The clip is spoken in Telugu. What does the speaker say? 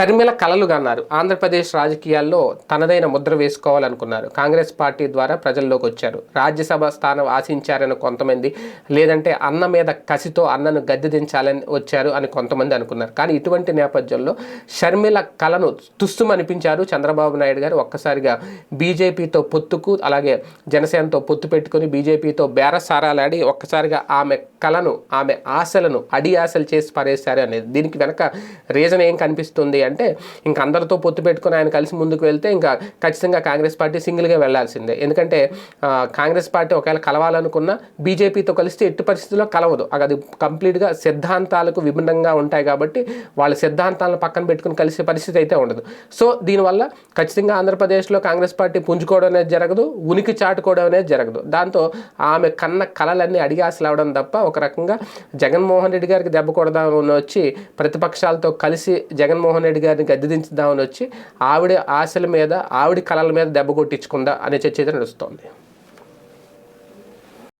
షర్మిల కలలుగా అన్నారు. ఆంధ్రప్రదేశ్ రాజకీయాల్లో తనదైన ముద్ర వేసుకోవాలనుకున్నారు. కాంగ్రెస్ పార్టీ ద్వారా ప్రజల్లోకి వచ్చారు. రాజ్యసభ స్థానం ఆశించారని కొంతమంది లేదంటే అన్న మీద కసితో అన్నను గద్దె దించాలని వచ్చారు అని కొంతమంది అనుకున్నారు. కానీ ఇటువంటి నేపథ్యంలో షర్మిల కళను తుస్తుమనిపించారు చంద్రబాబు నాయుడు గారు. ఒక్కసారిగా బీజేపీతో పొత్తుకు అలాగే జనసేనతో పొత్తు పెట్టుకుని బీజేపీతో బేరసారాలాడి ఒక్కసారిగా ఆమె కళను ఆమె ఆశలను అడి ఆశలు చేసి పడేశారు అనేది దీనికి వెనక రీజన్ ఏం కనిపిస్తుంది అంటే ఇంకా అందరితో పొత్తు పెట్టుకుని ఆయన కలిసి ముందుకు వెళ్తే ఇంకా ఖచ్చితంగా కాంగ్రెస్ పార్టీ సింగిల్గా వెళ్ళాల్సిందే. ఎందుకంటే కాంగ్రెస్ పార్టీ ఒకవేళ కలవాలనుకున్నా బీజేపీతో కలిస్తే ఎట్టి పరిస్థితుల్లో కలవదు. అది కంప్లీట్గా సిద్ధాంతాలకు విభిన్నంగా ఉంటాయి కాబట్టి వాళ్ళ సిద్ధాంతాలను పక్కన పెట్టుకుని కలిసే పరిస్థితి అయితే ఉండదు. సో దీనివల్ల ఖచ్చితంగా ఆంధ్రప్రదేశ్లో కాంగ్రెస్ పార్టీ పుంజుకోవడం అనేది జరగదు ఉనికి చాటుకోవడం అనేది జరగదు. దాంతో ఆమె కన్న కళలన్నీ అడిగాసలు అవడం తప్ప ఒక రకంగా జగన్మోహన్ రెడ్డి గారికి దెబ్బ కొడదామని వచ్చి ప్రతిపక్షాలతో కలిసి జగన్మోహన్ రెడ్డి గారిని గద్దెదించుదామని వచ్చి ఆవిడ ఆశల మీద ఆవిడ కళల మీద దెబ్బ కొట్టించుకుందా అనే చర్చ అయితే నడుస్తోంది.